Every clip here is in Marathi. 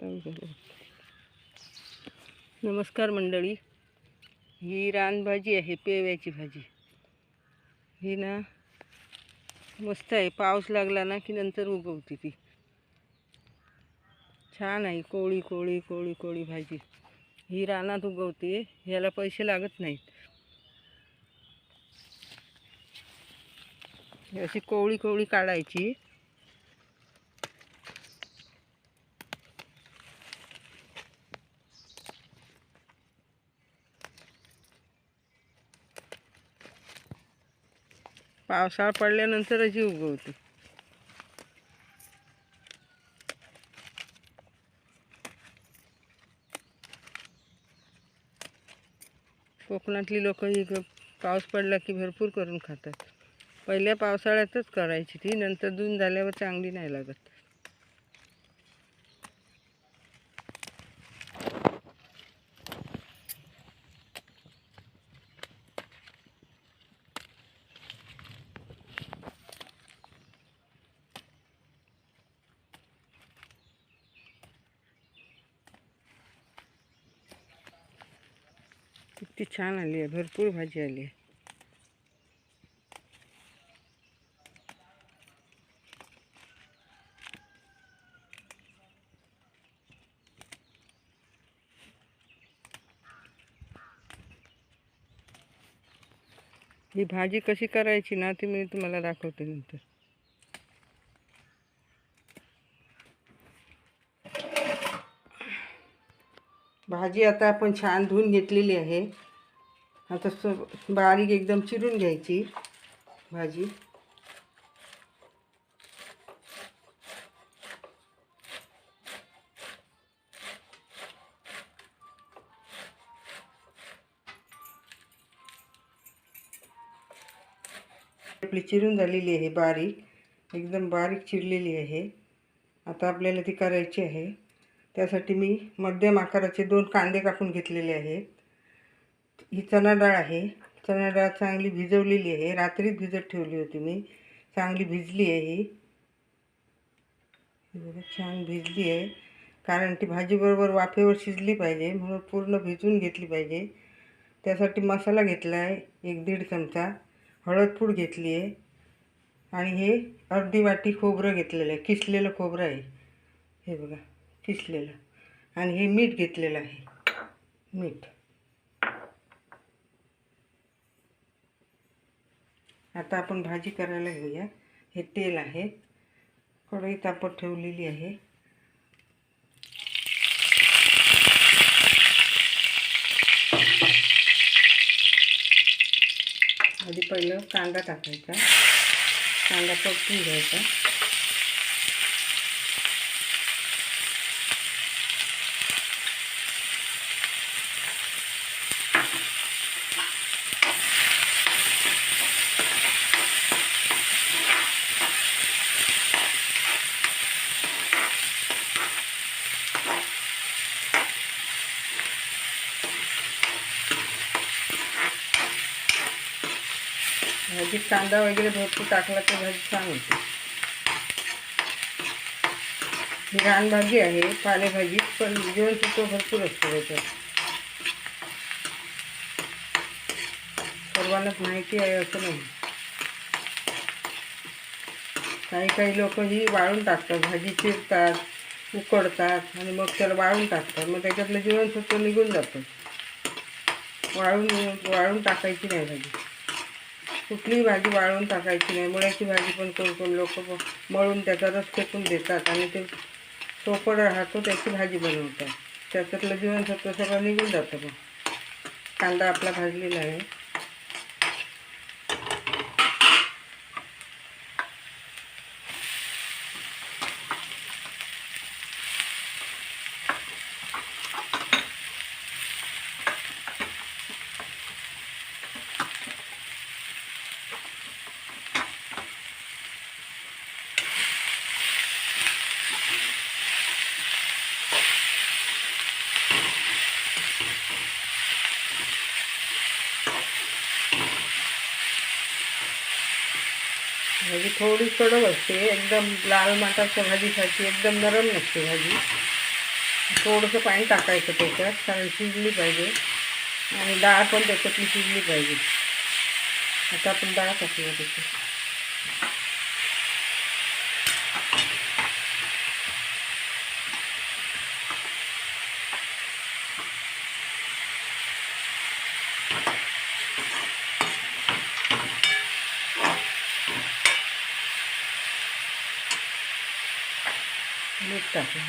काय झालं? नमस्कार मंडळी. ही रानभाजी आहे पेव्याची भाजी. ही ना मस्त आहे. पाऊस लागला ना की नंतर उगवते ती. छान आहे कोळी कोळी कोळी कोळी भाजी. ही रानात उगवते ह्याला पैसे लागत नाहीत. अशी कोवळी कोवळी काढायची. पावसाळा पडल्यानंतरच ही उगवते कोकणातली लोक ही ग- पाऊस पडला की भरपूर करून खातात. पहिल्या पावसाळ्यातच करायची ती नंतर दून झाल्यावर चांगली नाही लागत. किती छान आली आहे भरपूर भाजी आली आहे. ही भाजी कशी करायची ना ती मी तुम्हाला दाखवते नंतर. भाजी आता आपण छान धुवून घेतलेली आहे. आता स बारीक एकदम चिरून घ्यायची भाजी. आपली चिरून झालेली आहे बारीक एकदम बारीक चिरलेली आहे. आता आपल्याला ती करायची आहे. त्यासाठी मी मध्यम आकाराचे दोन कांदे कापून घेतलेले आहेत. ही चणा डाळ आहे. चणा डाळ चांगली भिजवलेली आहे. रात्रीच भिजत ठेवली होती मी. चांगली भिजली आहे ही. बघा छान भिजली आहे. कारण ती भाजीबरोबर वाफेवर शिजली पाहिजे. म्हणून पूर्ण भिजून घेतली पाहिजे. त्यासाठी मसाला घेतला आहे एक दीड चमचा. हळदपूड घेतली आहे. आणि हे अर्धी वाटी खोबरं घेतलेलं आहे. किसलेलं खोबरं आहे. हे बघा किसलेलं. आणि हे मीठ घेतलेलं आहे. मीठ. आता आपण भाजी करायला घेऊया. हे तेल आहे. कढई तापत ठेवलेली आहे. आधी पहिलं कांदा टाकायचा. कांदा परतून घ्यायचा. भाजीत कांदा वगैरे भरपूर टाकला तर भाजी छान होते. ही रानभाजी आहे पालेभाजी पण जीवनसत्व भरपूर असतं त्याच्यात. सर्वांनाच माहिती आहे असं नाही. काही काही लोक ही वाळून टाकतात भाजी चिरतात उकडतात आणि मग त्याला वाळून टाकतात. मग त्याच्यातलं जीवनसत्व निघून जातं. वाळून वाळून टाकायची नाही भाजी. कुठलीही भाजी वाळवून टाकायची नाही. मुळ्याची भाजी पण कोण कोण लोक मळून त्याचा रस फेकून देतात आणि ते सोपड राहतो त्याची भाजी बनवतात. त्याच्यातलं जीवनसत्व सगळं निघून जातं मग कांदा आपला भाजलेला आहे. भाजी थोडी कडक असते एकदम लाल माटाच्या भाजीसाठी एकदम नरम नसते भाजी. थोडंसं पाणी टाकायचं त्याच्यात कारण शिजली पाहिजे. आणि डाळ पण त्याच्यातली शिजली पाहिजे. आता आपण डाळ टाकूया त्याच्यात मीठ टाकूया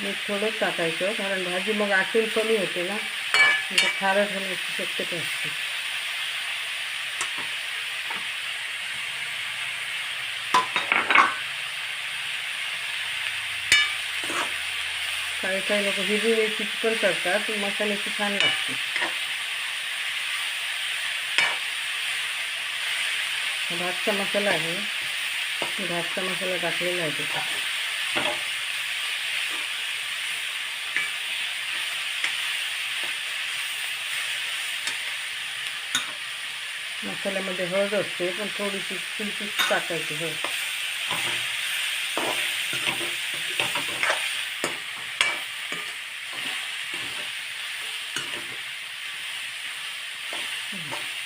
मीठ थोडंच टाकायचं कारण भाजी मग आटून कमी होते ना म्हणजे खारट होण्याची शक्यता असते काही काही लोक हिरवी मिरची पण करतात मसाल्याची छान लागते हा भातचा मसाला आहे मी भातचा मसाला टाकलेला आहे तिथं. मसाल्यामध्ये हळद असते पण थोडीशी किंचित टाकायची हळद.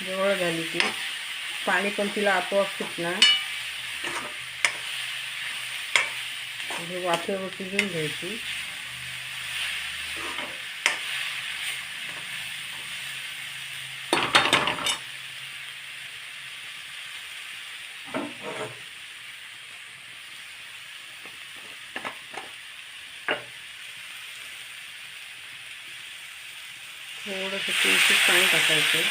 जवळ झाली की पाणी पण तिला आपोआप सुटणार. हे वाफेवर शिजून घ्यायची. थोडंसं किंचित पाणी टाकायचं.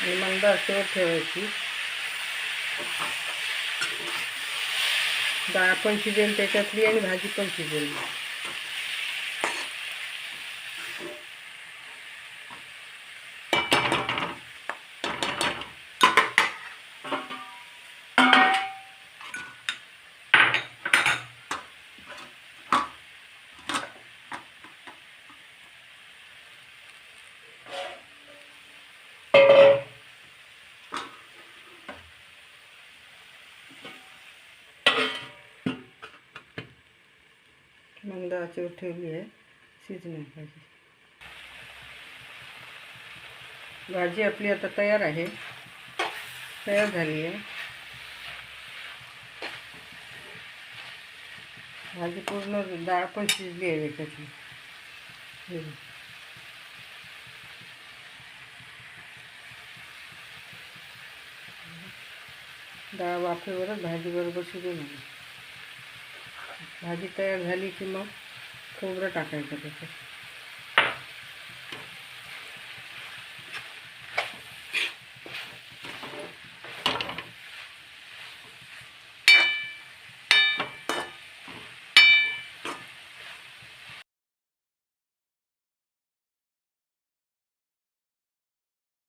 आणि मंद असेवर ठेवायची. डाळ पण शिजेल त्याच्यातली आणि भाजी पण शिजेल मंद ठेवली आहे. शिजण्या भाजी भाजी आपली आता तयार आहे. तयार झाली आहे. भाजी पूर्ण डाळ पण शिजली आहे त्याची डाळ वाफेवरच भाजी बरोबर शिजून आली. भाजी तयार झाली की मग खोबरं टाकायचं त्याचं